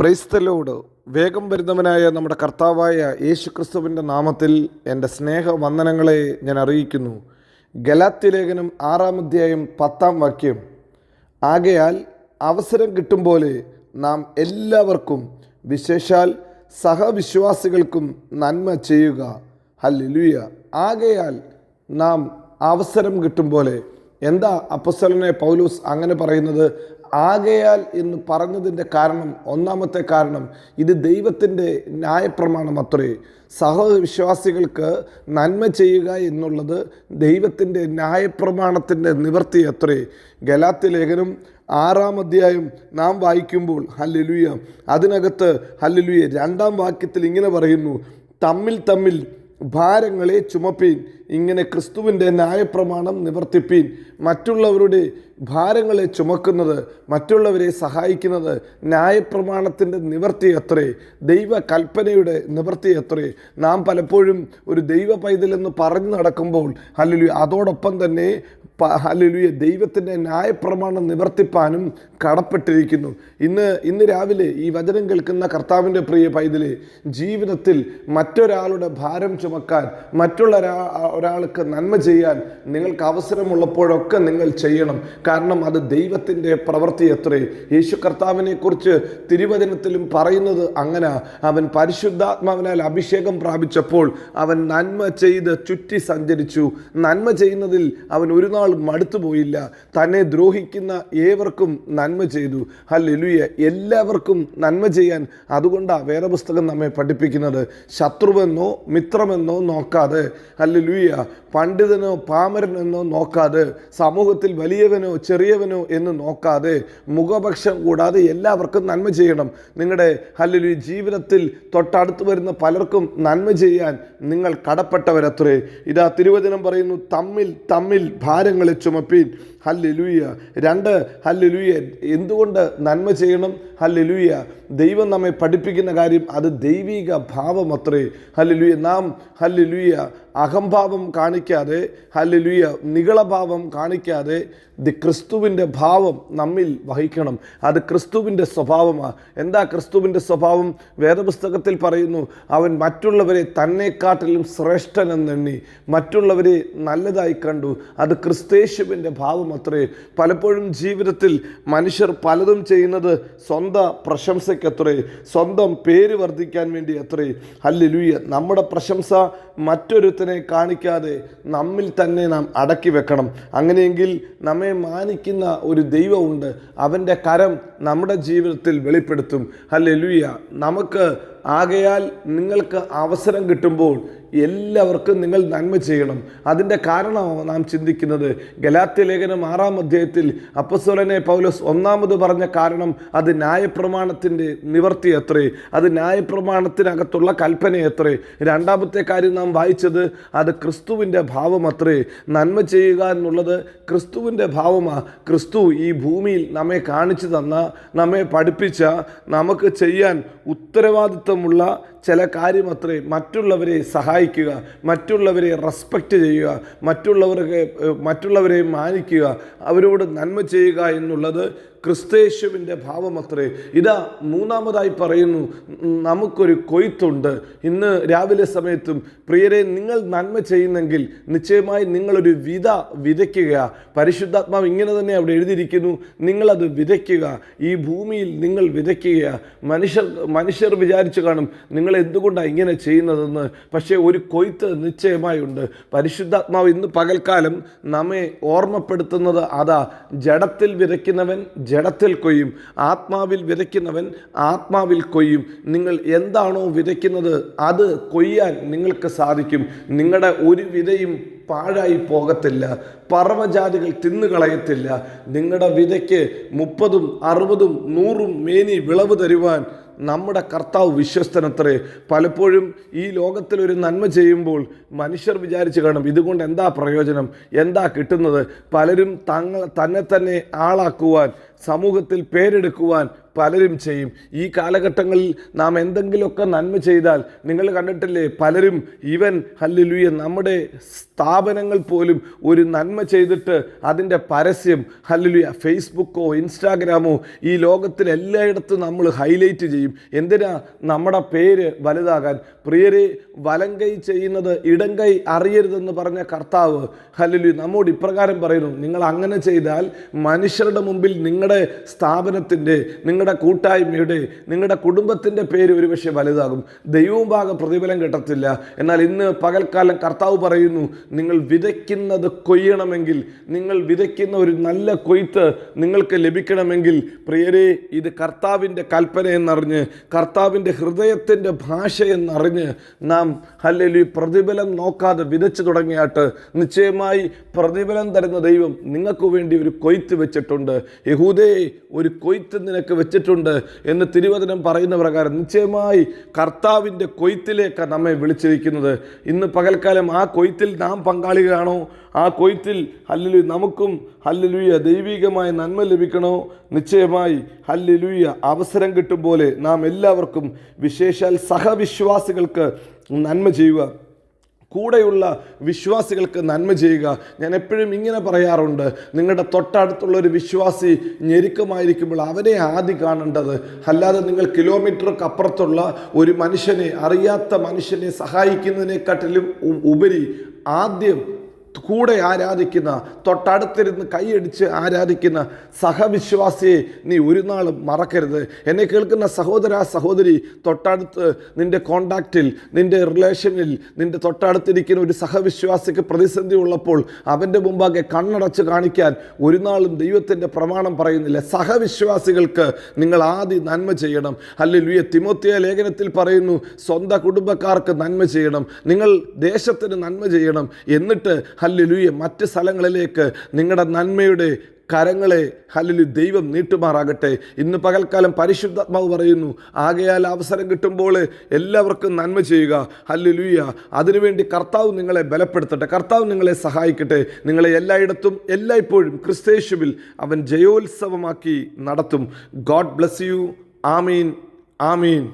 ക്രൈസ്തലോട് വേഗം വരുന്നവനായ നമ്മുടെ കർത്താവായ യേശു ക്രിസ്തുവിന്റെ നാമത്തിൽ എന്റെ സ്നേഹവന്ദനങ്ങളെ ഞാൻ അറിയിക്കുന്നു. ഗലാത്തി ലേഖനം ആറാം അധ്യായം പത്താം വാക്യം. ആകയാൽ അവസരം കിട്ടും പോലെ നാം എല്ലാവർക്കും വിശേഷാൽ സഹവിശ്വാസികൾക്കും നന്മ ചെയ്യുക. ഹല്ലേലൂയ. ആകയാൽ നാം അവസരം കിട്ടും പോലെ. എന്താ അപ്പസ്വലനെ പൗലൂസ് അങ്ങനെ പറയുന്നത്? ആകയാൽ എന്ന് പറഞ്ഞതിന്റെ കാരണം ഒന്നാമത്തെ കാരണം ഇത് ദൈവത്തിന്റെ ന്യായപ്രമാണം അത്രേ. സഹവിശ്വാസികൾക്ക് നന്മ ചെയ്യുക എന്നുള്ളത് ദൈവത്തിന്റെ ന്യായപ്രമാണത്തിന്റെ നിവർത്തി അത്രേ. ഗലാത്തി ലേഖനം ആറാം അധ്യായം നാം വായിക്കുമ്പോൾ ഹല്ലുയ അതിനകത്ത് ഹല്ലുയ രണ്ടാം വാക്യത്തിൽ ഇങ്ങനെ പറയുന്നു തമ്മിൽ തമ്മിൽ ഭാരങ്ങളെ ചുമപ്പീൻ ഇങ്ങനെ ക്രിസ്തുവിന്റെ ന്യായപ്രമാണം നിവർത്തിപ്പീൻ. മറ്റുള്ളവരുടെ ഭാരങ്ങളെ ചുമക്കുന്നത് മറ്റുള്ളവരെ സഹായിക്കുന്നത് ന്യായപ്രമാണത്തിന്റെ നിവർത്തി എത്രേ ദൈവ കൽപ്പനയുടെ നിവർത്തി എത്രേ നാം പലപ്പോഴും ഒരു ദൈവ പൈതലെന്ന് പറഞ്ഞു നടക്കുമ്പോൾ അല്ലെങ്കിൽ അതോടൊപ്പം തന്നെ ഹലലുയ ദൈവത്തിന്റെ ന്യായപ്രമാണം നിവർത്തിപ്പാനും കടപ്പെട്ടിരിക്കുന്നു. ഇന്ന് ഇന്ന് രാവിലെ ഈ വചനം കേൾക്കുന്ന കർത്താവിന്റെ പ്രിയ പൈതലെ ജീവിതത്തിൽ മറ്റൊരാളുടെ ഭാരം ചുമക്കാൻ മറ്റുള്ള ഒരാൾക്ക് നന്മ ചെയ്യാൻ നിങ്ങൾക്ക് അവസരമുള്ളപ്പോഴൊക്കെ നിങ്ങൾ ചെയ്യണം. കാരണം അത് ദൈവത്തിന്റെ പ്രവൃത്തി എത്രേ യേശു കർത്താവിനെ കുറിച്ച് തിരുവചനത്തിലും പറയുന്നത് അങ്ങനെ. അവൻ പരിശുദ്ധാത്മാവിനാൽ അഭിഷേകം പ്രാപിച്ചപ്പോൾ അവൻ നന്മ ചെയ്ത് ചുറ്റി സഞ്ചരിച്ചു. നന്മ ചെയ്യുന്നതിൽ അവൻ ഒരു നാൾ മടുത്തുപോയില്ല. തന്നെ ദ്രോഹിക്കുന്ന ഏവർക്കും നന്മ ചെയ്തു. ഹല്ലേലൂയ. എല്ലാവർക്കും നന്മ ചെയ്യാൻ അതുകൊണ്ടാണ് വേറെ പുസ്തകം നമ്മെ പഠിപ്പിക്കുന്നത്. ശത്രുവെന്നോ മിത്രമെന്നോ നോക്കാതെ. ഹല്ലേലൂയ പണ്ഡിതനോ പാമരനെന്നോ നോക്കാതെ സമൂഹത്തിൽ വലിയവനോ ചെറിയവനോ എന്ന് നോക്കാതെ മുഖപക്ഷം കൂടാതെ എല്ലാവർക്കും നന്മ ചെയ്യണം. നിങ്ങളുടെ ഹല്ലേലൂയ ജീവിതത്തിൽ തൊട്ടടുത്ത് വരുന്ന പലർക്കും നന്മ ചെയ്യാൻ നിങ്ങൾ കടപ്പെട്ടവരത്രേ. ഇതാ തിരുവചനം പറയുന്നു തമ്മിൽ തമ്മിൽ ഭാരങ്ങളെ ചുമപ്പീൻ. ഹല്ലുലൂയ. രണ്ട് ഹല്ലുലൂയ എന്തുകൊണ്ട് നന്മ ചെയ്യണം? ഹല്ലുലൂയ. ദൈവം നമ്മെ പഠിപ്പിക്കുന്ന കാര്യം അത് ദൈവിക ഭാവം അത്രേ. ഹല്ലുലൂയ. നാം ഹല്ലുലൂയ അഹംഭാവം കാണിക്കാതെ ഹല്ലുലൂയ നികളഭാവം കാണിക്കാതെ ദി ക്രിസ്തുവിന്റെ ഭാവം നമ്മിൽ വഹിക്കണം. അത് ക്രിസ്തുവിന്റെ സ്വഭാവമാണ് എന്താ ക്രിസ്തുവിന്റെ സ്വഭാവം? വേദപുസ്തകത്തിൽ പറയുന്നു അവൻ മറ്റുള്ളവരെ തന്നെക്കാട്ടിലും ശ്രേഷ്ഠനെന്നെണ്ണി മറ്റുള്ളവരെ നല്ലതായി കണ്ടു. അത് ക്രിസ്തേശുവിന്റെ ഭാവം അത്രേ. പലപ്പോഴും ജീവിതത്തിൽ മനുഷ്യർ പലതും ചെയ്യുന്നത് സ്വന്തം പ്രശംസയ്ക്കത്രേ സ്വന്തം പേര് വർദ്ധിക്കാൻ വേണ്ടി അത്രേ ഹല്ലുലൂയ. നമ്മുടെ പ്രശംസ മറ്റൊരുത്തനെ കാണിക്കാതെ നമ്മിൽ തന്നെ നാം അടക്കി വെക്കണം. അങ്ങനെയെങ്കിൽ നമ്മെ മാനിക്കുന്ന ഒരു ദൈവമുണ്ട്. അവന്റെ കരം നമ്മുടെ ജീവിതത്തിൽ വെളിപ്പെടുത്തും. ഹല്ലുലൂയ. നമുക്ക് ആകയാൽ നിങ്ങൾക്ക് അവസരം കിട്ടുമ്പോൾ എല്ലാവർക്കും നിങ്ങൾ നന്മ ചെയ്യണം. അതിന്റെ കാരണമാണ് നാം ചിന്തിക്കുന്നത്. ഗലാത്യ ലേഖനം ആറാം അധ്യായത്തിൽ അപ്പസ്വലനെ പൗലോസ് ഒന്നാമത് പറഞ്ഞ കാരണം അത് ന്യായപ്രമാണത്തിന്റെ നിവർത്തി എത്രേ അത് ന്യായപ്രമാണത്തിനകത്തുള്ള കൽപ്പന എത്രേ രണ്ടാമത്തെ കാര്യം നാം വായിച്ചത് അത് ക്രിസ്തുവിന്റെ ഭാവം അത്രേ. നന്മ ചെയ്യുക എന്നുള്ളത് ക്രിസ്തുവിന്റെ ഭാവമാണ് ക്രിസ്തു ഈ ഭൂമിയിൽ നമ്മെ കാണിച്ചു തന്ന നമ്മെ പഠിപ്പിച്ച നമുക്ക് ചെയ്യാൻ ഉത്തരവാദിത്വമുള്ള ചില കാര്യം അത്രേ മറ്റുള്ളവരെ സഹായിക്കുക മറ്റുള്ളവരെ റെസ്പെക്റ്റ് ചെയ്യുക മറ്റുള്ളവർക്ക് മറ്റുള്ളവരെ മാനിക്കുക അവരോട് നന്മ ചെയ്യുക എന്നുള്ളത് ക്രിസ്തേശുവിന്റെ ഭാവമത്രേ. ഇതാ മൂന്നാമതായി പറയുന്നു നമുക്കൊരു കൊയ്ത്തുണ്ട്. ഇന്ന് രാവിലെ സമയത്തും പ്രിയരെ നിങ്ങൾ നന്മ ചെയ്യുന്നെങ്കിൽ നിശ്ചയമായി നിങ്ങളൊരു വിത വിതയ്ക്കുക. പരിശുദ്ധാത്മാവ് ഇങ്ങനെ തന്നെ അവിടെ എഴുതിയിരിക്കുന്നു നിങ്ങളത് വിതയ്ക്കുക. ഈ ഭൂമിയിൽ നിങ്ങൾ വിതയ്ക്കുക. മനുഷ്യർ മനുഷ്യർ വിചാരിച്ചു കാണും നിങ്ങൾ എന്തുകൊണ്ടാണ് ഇങ്ങനെ ചെയ്യുന്നതെന്ന്. പക്ഷേ ഒരു കൊയ്ത്ത് നിശ്ചയമായി ഉണ്ട് പരിശുദ്ധാത്മാവ് ഇന്ന് പകൽക്കാലം നമ്മെ ഓർമ്മപ്പെടുത്തുന്നത് അതാ ജഡത്തിൽ വിതയ്ക്കുന്നവൻ ജഡത്തിൽ കൊയ്യും ആത്മാവിൽ വിതയ്ക്കുന്നവൻ ആത്മാവിൽ കൊയ്യും. നിങ്ങൾ എന്താണോ വിതയ്ക്കുന്നത് അത് കൊയ്യാൻ നിങ്ങൾക്ക് സാധിക്കും. നിങ്ങളുടെ ഒരു വിതയും പാഴായി പോകത്തില്ല പറവജാതികൾ തിന്നുകളയത്തില്ല. നിങ്ങളുടെ വിതയ്ക്ക് മുപ്പതും അറുപതും നൂറും മേനി വിളവ് തരുവാൻ നമ്മുടെ കർത്താവ് വിശ്വസ്തനത്രേ. പലപ്പോഴും ഈ ലോകത്തിൽ ഒരു നന്മ ചെയ്യുമ്പോൾ മനുഷ്യർ വിചാരിച്ച് കാണും ഇതുകൊണ്ട് എന്താ പ്രയോജനം? എന്താ കിട്ടുന്നത്? പലരും തങ്ങൾ തന്നെ തന്നെ ആളാക്കുവാൻ സമൂഹത്തിൽ പേരെടുക്കുവാൻ പലരും ചെയ്യും. ഈ കാലഘട്ടങ്ങളിൽ നാം എന്തെങ്കിലുമൊക്കെ നന്മ ചെയ്താൽ നിങ്ങൾ കണ്ടിട്ടില്ലേ? പലരും ഈവൻ ഹല്ലുലുയ നമ്മുടെ സ്ഥാപനങ്ങൾ പോലും ഒരു നന്മ ചെയ്തിട്ട് അതിന്റെ പരസ്യം ഹല്ലുലുയ ഫേസ്ബുക്കോ ഇൻസ്റ്റാഗ്രാമോ ഈ ലോകത്തിൽ എല്ലായിടത്തും നമ്മൾ ഹൈലൈറ്റ് ചെയ്യും. എന്തിനാ? നമ്മുടെ പേര് വലുതാകാൻ. പ്രിയരെ വലങ്കൈ ചെയ്യുന്നത് ഇടങ്കൈ അറിയരുതെന്ന് പറഞ്ഞ കർത്താവ് ഹല്ലുലു നമ്മോട് ഇപ്രകാരം പറയുന്നു നിങ്ങൾ അങ്ങനെ ചെയ്താൽ മനുഷ്യരുടെ മുമ്പിൽ നിങ്ങളുടെ സ്ഥാപനത്തിന്റെ നിങ്ങളുടെ കൂട്ടായ്മയുടെ നിങ്ങളുടെ കുടുംബത്തിന്റെ പേര് ഒരുപക്ഷെ വലുതാകും. ദൈവവും ഭാഗം പ്രതിഫലം കിട്ടത്തില്ല. എന്നാൽ ഇന്ന് പകൽക്കാലം കർത്താവ് പറയുന്നു നിങ്ങൾ വിതയ്ക്കുന്നത് കൊയ്യണമെങ്കിൽ നിങ്ങൾ വിതയ്ക്കുന്ന ഒരു നല്ല കൊയ്ത്ത് നിങ്ങൾക്ക് ലഭിക്കണമെങ്കിൽ പ്രിയരെ ഇത് കർത്താവിന്റെ കൽപ്പന എന്നറിഞ്ഞ് കർത്താവിന്റെ ഹൃദയത്തിന്റെ ഭാഷ എന്നറിഞ്ഞ് നാം അല്ലെങ്കിൽ പ്രതിഫലം നോക്കാതെ വിതച്ചു തുടങ്ങിയാട്ട് നിശ്ചയമായി പ്രതിഫലം തരുന്ന ദൈവം നിങ്ങൾക്ക് വേണ്ടി ഒരു കൊയ്ത്ത് വെച്ചിട്ടുണ്ട്. യഹൂദേ ഒരു കൊയ്ത്ത് നിനക്ക് വെച്ചിട്ടുണ്ട് എന്ന് തിരുവചനം പറയുന്ന പ്രകാരം നിശ്ചയമായി കർത്താവിന്റെ കൊയ്ത്തിലേക്ക് നമ്മെ വിളിച്ചിരിക്കുന്നത്. ഇന്ന് പകൽക്കാലം ആ കൊയ്ത്തിൽ നാം പങ്കാളികളാണോ? ആ കൊയ്ത്തിൽ ഹല്ലുലു നമുക്കും ഹല്ലുലുയ ദൈവികമായ നന്മ ലഭിക്കണോ? നിശ്ചയമായി ഹല്ലുലുയ അവസരം കിട്ടും പോലെ നാം എല്ലാവർക്കും വിശേഷാൽ സഹവിശ്വാസികൾക്ക് നന്മ ചെയ്യുക. കൂടെയുള്ള വിശ്വാസികൾക്ക് നന്മ ചെയ്യുക. ഞാൻ എപ്പോഴും ഇങ്ങനെ പറയാറുണ്ട്. നിങ്ങളുടെ തൊട്ടടുത്തുള്ള ഒരു വിശ്വാസി ഞെരുക്കമായിരിക്കുമ്പോൾ അവനെ ആദ്യം കാണേണ്ടത് അല്ലാതെ നിങ്ങൾ കിലോമീറ്റർക്ക് അപ്പുറത്തുള്ള ഒരു മനുഷ്യനെ അറിയാത്ത മനുഷ്യനെ സഹായിക്കുന്നതിനെക്കാട്ടിലും ഉപരി ആദ്യം കൂടെ ആരാധിക്കുന്ന തൊട്ടടുത്തിരുന്ന് കൈയടിച്ച് ആരാധിക്കുന്ന സഹവിശ്വാസിയെ നീ ഒരു നാളും മറക്കരുത്. എന്നെ കേൾക്കുന്ന സഹോദര സഹോദരി തൊട്ടടുത്ത് നിന്റെ കോണ്ടാക്റ്റിൽ നിന്റെ റിലേഷനിൽ നിന്റെ തൊട്ടടുത്തിരിക്കുന്ന ഒരു സഹവിശ്വാസിക്ക് പ്രതിസന്ധി ഉള്ളപ്പോൾ അവന്റെ മുമ്പാകെ കണ്ണടച്ച് കാണിക്കാൻ ഒരു നാളും ദൈവത്തിന്റെ പ്രമാണം പറയുന്നില്ല. സഹവിശ്വാസികൾക്ക് നിങ്ങൾ ആദ്യം നന്മ ചെയ്യണം. അല്ലെങ്കിൽ തിമോത്തിയ ലേഖനത്തിൽ പറയുന്നു സ്വന്തം കുടുംബക്കാർക്ക് നന്മ ചെയ്യണം. നിങ്ങൾ ദേശത്തിന് നന്മ ചെയ്യണം. എന്നിട്ട് ഹല്ലുലുയ. മറ്റ് സ്ഥലങ്ങളിലേക്ക് നിങ്ങളുടെ നന്മയുടെ കരങ്ങളെ ഹല്ലിലു ദൈവം നീട്ടുമാറാകട്ടെ. ഇന്ന് പകൽക്കാലം പരിശുദ്ധാത്മാവ് പറയുന്നു ആകയാൽ അവസരം കിട്ടുമ്പോൾ എല്ലാവർക്കും നന്മ ചെയ്യുക. ഹല്ലുലുയ. അതിനുവേണ്ടി കർത്താവ് നിങ്ങളെ ബലപ്പെടുത്തട്ടെ. കർത്താവ് നിങ്ങളെ സഹായിക്കട്ടെ. നിങ്ങളെ എല്ലായിടത്തും എല്ലായ്പ്പോഴും ക്രിസ്തേശുവിൽ അവൻ ജയോത്സവമാക്കി നടത്തും. God bless you. Amin. Amin.